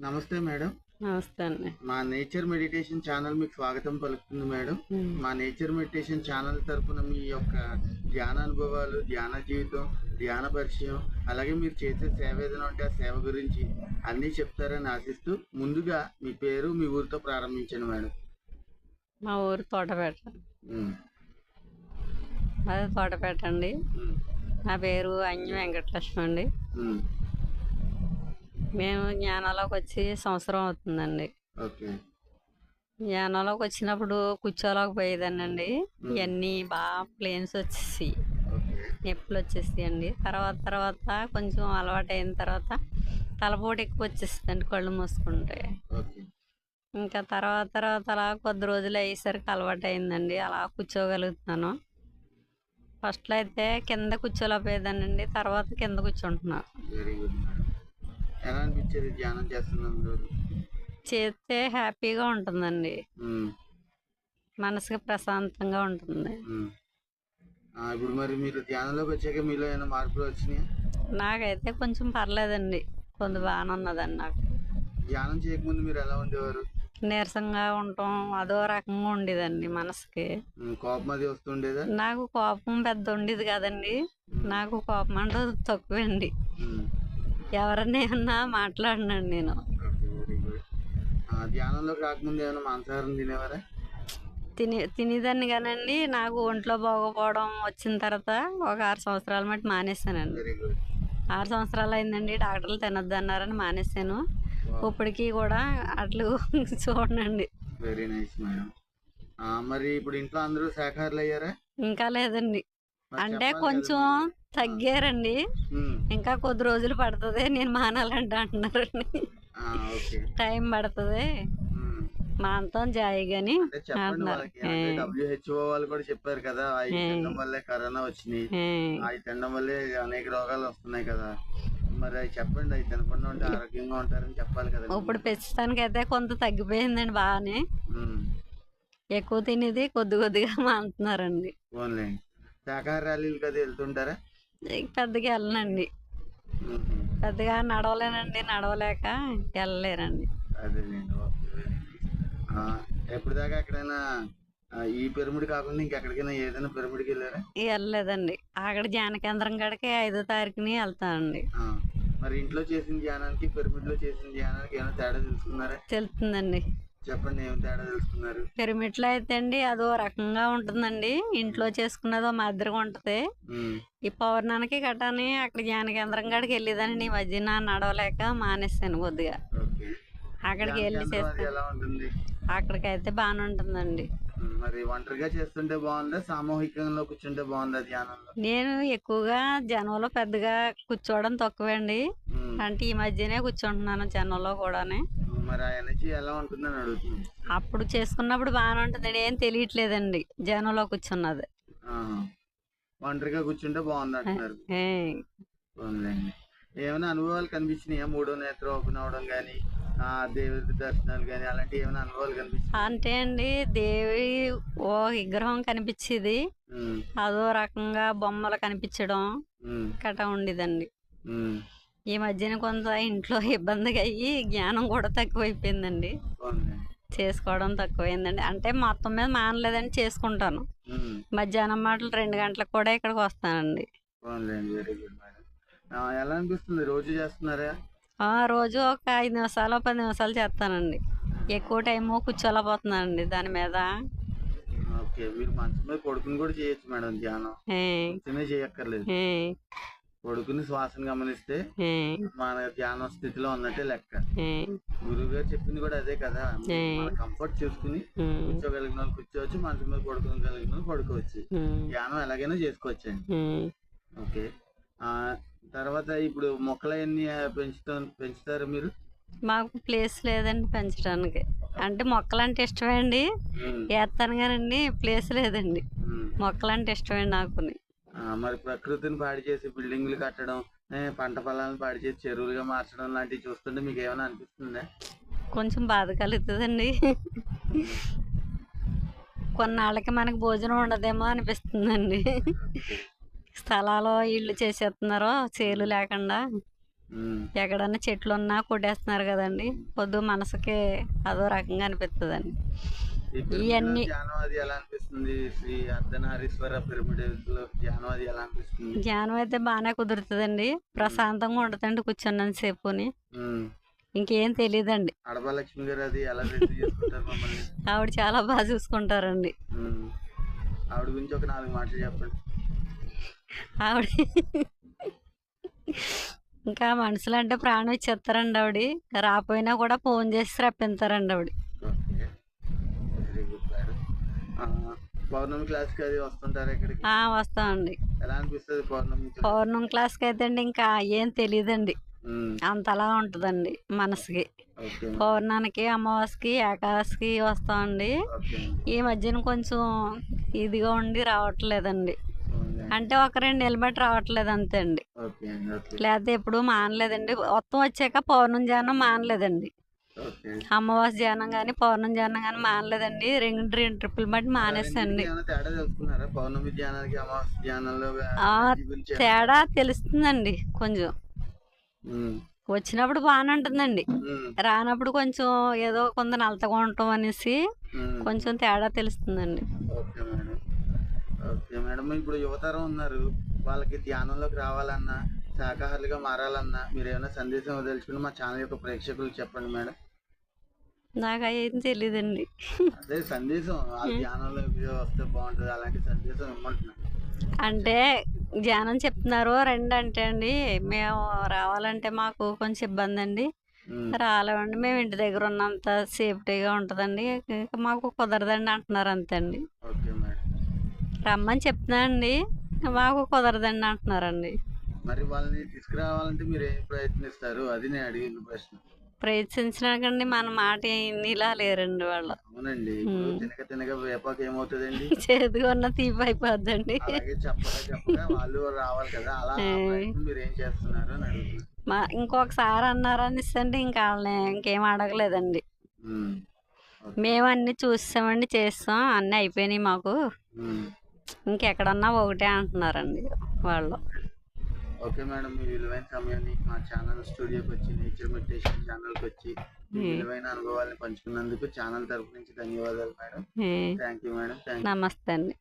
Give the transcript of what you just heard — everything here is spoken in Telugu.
నమస్తే మేడం. నమస్తే అండి. మా నేచర్ మెడిటేషన్ ఛానల్ మీకు స్వాగతం పలుకుతుంది మేడం. మా నేచర్ మెడిటేషన్ ఛానల్ తరపున మీ యొక్క ధ్యాన అనుభవాలు ధ్యాన జీవితం ధ్యాన పరిచయం అలాగే మీరు చేసే సేవ ఏదైనా ఉంటే ఆ సేవ గురించి అన్నీ చెప్తారని ఆశిస్తూ ముందుగా మీ పేరు మీ ఊరితో ప్రారంభించండి మేడం. మా ఊరు తోటపేట. తోటపేట అండి. నా పేరు అంజు వెంకటలక్ష్మి అండి. మేము జ్ఞానంలోకి వచ్చి సంవత్సరం అవుతుందండి. జ్ఞానంలోకి వచ్చినప్పుడు కూర్చోలోకి పోయేదానండి ఇవన్నీ బాగా ప్లేన్స్ వచ్చేసి నొప్పులు వచ్చేసి అండి తర్వాత తర్వాత కొంచెం అలవాటు అయిన తర్వాత తలపోటు ఎక్కువ వచ్చేస్తుందండి కళ్ళు మూసుకుంటే. ఇంకా తర్వాత తర్వాత అలా కొద్ది రోజులు అయ్యేసరికి అలవాటు అయిందండి అలా కూర్చోగలుగుతున్నాను. ఫస్ట్లో అయితే కింద కూర్చోలేకపోయేదానండి తర్వాత కింద కూర్చుంటున్నాను ఎలా అనిపించేది ధ్యానం చేస్తున్నందుకు? చేస్తే హ్యాపీగా ఉంటుందండి. మనసుకి ప్రశాంతంగా ఉంటుంది. ఇప్పుడు మరి మీరు ధ్యానంలోకి వచ్చాక మీలో ఏమైనా మార్పులు వచ్చినాయా? నాకైతే కొంచెం పర్లేదండి. కొంత బాగానే ఉన్నదండి నాకు. ధ్యానం చేయకముందు మీరు ఎలా ఉండేవారు? నీరసంగా ఉండటం అదో రకంగా ఉండేదండి మనసుకి. కోపం అది వస్తుండేదా నాకు కోపం పెద్ద ఉండేది కదండి. నాకు కోపం అంటే తక్కువండి. ఎవరన్నా ఏమన్నా మాట్లాడినండి నేను ఏమైనా మాంసాహారం తినేవారా? తిని తినేదాన్ని కానండి నాకు ఒంట్లో బాగోపోవడం వచ్చిన తర్వాత ఒక ఆరు సంవత్సరాల మట్టి గుడ్ ఆరు సంవత్సరాలు అయిందండి డాక్టర్లు తినొద్దు అన్నారని మానేశాను. ఇప్పటికీ కూడా అట్లు చూడండి. వెరీ నైస్ మేడం మరి ఇప్పుడు ఇంట్లో అందరూ అయ్యారా ఇంకా లేదండి. అంటే కొంచెం తగ్గారండి. ఇంకా కొద్ది రోజులు పడుతుంది నేను మానాలంటే అంటున్నారండి. టైం పడుతుంది. మాంతం జాయి కానీ అంటే చెప్పండి అంటున్నారు. వాళ్ళకి. అంటే డబ్ల్యూహెచ్ఓ వాళ్ళు కూడా చెప్పారు కదా అవి తినడం వల్లే కరోనా వచ్చినాయి అవి తినడం వల్లే అనేక రోగాలు వస్తున్నాయి కదా. మరి అవి చెప్పండి అవి తినకుండా ఉంటే ఆరోగ్యంగా ఉంటారని చెప్పాలి కదా ఇప్పుడు ప్రస్తుతానికి అయితే కొంత తగ్గిపోయిందండి బాగానే. ఎక్కువ తినేది కొద్ది కొద్దిగా శాఖాహార ర్యాలీలు కదా వెళ్తుంటారా? పెద్దగా వెళ్ళనండి. పెద్దగా నడవలేనండి నడవలేక వెళ్ళలేరండి. ఎప్పుడు దాకా ఎక్కడైనా ఈ పిరమిడ్ కాకుండా ఇంకెక్కడికైనా ఏదైనా పిరమిడ్కి వెళ్ళారా? వెళ్ళలేదండి. అక్కడ ధ్యాన కేంద్రం కాడికి ఐదో తారీఖుని వెళ్తానండి. మరి ఇంట్లో చేసిన ధ్యానానికి పిరమిడ్లో చేసిన ధ్యానానికి ఏమైనా తేడా తెలుసుకున్నారా? తెలుస్తుందండి. చెప్పండి ఏం తేడా తెలుసుకున్నారు? పిరమిడ్లో అయితే అండి అదో రకంగా ఉంటుందండి. ఇంట్లో చేసుకున్నదో మాదిరిగా ఉంటుంది. ఈ పౌర్ణానికి గటాని అక్కడ ధ్యాన కేంద్రం కాడికి వెళ్ళేదాన్ని. ఈ మధ్యన నడవలేక మానేస్తాను కొద్దిగా. అక్కడికి వెళ్ళి చేస్తాను ఎలా ఉంటుంది? అక్కడికైతే బాగానే ఉంటుందండి. మరి ఒంటరిగా చేస్తుంటే బాగుందా? సామూహికంలో కూర్చుంటే బాగుందా ధ్యానంలో? నేను ఎక్కువగా జనంలో పెద్దగా కూర్చోవడం తక్కువండి. అంటే ఈ మధ్యనే కూర్చుంటున్నాను జనంలో కూడానే. మరి ఆ ఎనర్జీ ఎలా ఉంటుందని అడుగుతుంది అప్పుడు చేసుకున్నప్పుడు బాగానే ఉంటుందండి ఏం తెలియట్లేదండి. జనంలో కూర్చున్నది. ఒంటరిగా కూర్చుంటే బాగుంది అంటున్నారు. ఏ, పోన్లేండి. ఏమైనా అనుభవాలు కనిపించినాయా? మూడో నేత్రం ఓపెన్ అవడం కానీ ఆ దేవుడి దర్శనాలు కానీ అలాంటి ఏమైనా అనుభవాలు కనిపించినాయి? అంటే అండి దేవి ఓ విగ్రహం కనిపించేది. అదో రకంగా బొమ్మలు కనిపించడం కట ఉండేదండి. ఈ మధ్యన కొంత ఇంట్లో ఇబ్బందిగా అయ్యి జ్ఞానం కూడా తక్కువైపోయిందండి. చేసుకోవడం తక్కువైందండి. అంటే మొత్తం మీద మానలేదండి చేసుకుంటాను. మధ్యాహ్నం మాటలు రెండు గంటలకు కూడా ఇక్కడికి వస్తానండి. ఎలా అనిపిస్తుంది? రోజు చేస్తున్నారా? రోజు ఒక ఐదు నిమిషాలు పది నిమిషాలు చేస్తానండి. ఎక్కువ టైము కూర్చోలేకపోతున్నానండి దాని మీద. ఓకే మీరు మంచం మీద పడుకుని కూడా చేయొచ్చు మేడం ధ్యానం. చేయక్కర్లేదు. ఏ, పడుకుని శ్వాసను గమనిస్తే మన ధ్యానం స్థితిలో ఉన్నట్టే లెక్క. గురువు గారు చెప్పింది కూడా అదే కదా. మన కంఫర్ట్ చూసుకుని కూర్చోగలిగిన వాళ్ళు కూర్చోవచ్చు మంచం మీద పడుకోగలిగిన వాళ్ళు పడుకోవచ్చు. ధ్యానం ఎలాగైనా చేసుకోవచ్చు అండి ఉమ్. ఓకే. ఆ తర్వాత ఇప్పుడు మొక్కలన్నీ పెంచుతా పెంచుతారు మీరు? మాకు ప్లేస్ లేదండి పెంచడానికి. అంటే మొక్కలు అంటే ఇష్టమే అండి వేస్తాను కానండి ప్లేస్ లేదండి. మొక్కలు అంటే ఇష్టమే నాకుని. ఆ, మరి ప్రకృతిని పాడు చేసి బిల్డింగ్లు కట్టడం పంట పొలాలను పాడు చేసి చెరువులుగా మార్చడం లాంటివి చూస్తుంటే మీకు ఏమైనా అనిపిస్తుందా? కొంచెం బాధ కలుగుతుందండి. కొన్నాళ్ళకి మనకి భోజనం ఉండదేమో అనిపిస్తుందండి. స్థలాలు ఇల్లు చేసేస్తున్నారు చేలు లేకుండా. ఎక్కడన్నా చెట్లు ఉన్నా కొట్టేస్తున్నారు కదండి. పొద్దు మనసుకి అదో రకంగా అనిపిస్తుందండి ఇవన్నీ- ధ్యానం అయితే బాగానే కుదురుతుందండి. ప్రశాంతంగా ఉంటుందండి కూర్చున్నాను సేపుని. ఉమ్. ఇంకేం తెలియదండి అడపలక్ష్మి గారు అది ఎలా ఆవిడ చాలా బాగా చూసుకుంటారండి. ఆవిడ గురించి ఒక నాలుగు మాటలు చెప్పండి. ఆవిడ ఇంకా మనుషులు అంటే ప్రాణం ఇచ్చేస్తారండి ఆవిడ. రాపోయినా కూడా ఫోన్ చేసి రప్పిస్తారండి ఆవిడ okay very good madam Pournami క్లాస్కి అది వస్తుంటారా ఇక్కడికి? ఆ, వస్తామండి. ఎలా అనిపిస్తుంది పౌర్ణమి? పౌర్ణమి క్లాస్కి అయితే అండి ఇంకా ఏం తెలియదండి. అంతలా ఉంటుందండి మనసుకి. పౌర్ణానికి అమావాస్యకి ఏకాదశికి వస్తామండి. ఈ మధ్యన కొంచెం ఇదిగా ఉండి రావట్లేదండి. అంటే ఒక రెండు నెలలు బట్టి రావట్లేదు అంతే అండి. లేకపోతే ఎప్పుడు మానలేదండి. మొత్తం వచ్చాక పౌర్ణమి జానం మానలేదండి. అమావాస్య జానం కానీ పౌర్ణమి జానం కానీ మానలేదండి. రెండు రెండు ట్రిప్పులు బట్టి మానేసండి తేడా తెలుస్తుందండి కొంచెం. వచ్చినప్పుడు బాగానే ఉంటుందండి. రానప్పుడు కొంచెం ఏదో కొంత నలతగా ఉంటాం అనేసి. కొంచెం తేడా తెలుస్తుందండి. ఓకే మేడం ఇప్పుడు యువతరం ఉన్నారు. వాళ్ళకి ధ్యానంలోకి రావాలన్నా శాకాహారులుగా మారాలన్నా మీరు ఏమైనా సందేశం వదలుచుకుని మా ఛానల్ యొక్క ప్రేక్షకులకు చెప్పండి మేడం. నాకు ఏం తెలియదండి అదే సందేశం ఆ ధ్యానంలోకి వస్తే బాగుంటుంది అలాంటి సందేశం అంటే ధ్యానం చెప్తున్నారు రండి అంటే అండి. మేము రావాలంటే మాకు కొంచెం ఇబ్బంది అండి. రాలేమండి మేము ఇంటి దగ్గర ఉన్నంత సేఫ్టీగా ఉంటుందండి. మాకు కుదరదండి అంటున్నారు అంతే అండి. రమ్మని చెప్తున్నా అండి మాకు కుదరదండి అంటున్నారండి. మరి వాళ్ళని తీసుకురావాలంటే మీరు ఏం ప్రయత్నిస్తారు? అది నేను అడిగిన ప్రశ్న. ప్రయత్నించినాకండి మన మాట ఇన్నిలా లేరండి వాళ్ళు. అవునండి. ఇప్పుడు. తినక తినక వేపాక ఏమవుతుందండి? చేదుగా ఉన్న తీపి అయిపోద్దండి. అలాగే చెప్పగా చెప్పగా వాళ్ళు రావాలి కదా అలా మీరు ఏం చేస్తున్నారు అని మా ఇంకొకసారి అన్నారని ఇస్తండి ఇంకా వాళ్ళని ఇంకేం అడగలేదండి. మేము అన్ని చూసామండి చేస్తాం అన్నీ అయిపోయినాయి మాకు. ఇంకెక్కడన్నా ఒకటే అంటున్నారండి వాళ్ళు. ఓకే మేడం మీ విలువైన సమయాన్ని మా ఛానల్ స్టూడియోకి వచ్చి నేచర్ మెడిటేషన్ ఛానల్కి వచ్చి మీ. విలువైన అనుభవాలను పంచుకున్నందుకు ఛానల్ తరపు నుంచి ధన్యవాదాలు మేడం. థ్యాంక్ యూ మేడం నమస్తే అండి.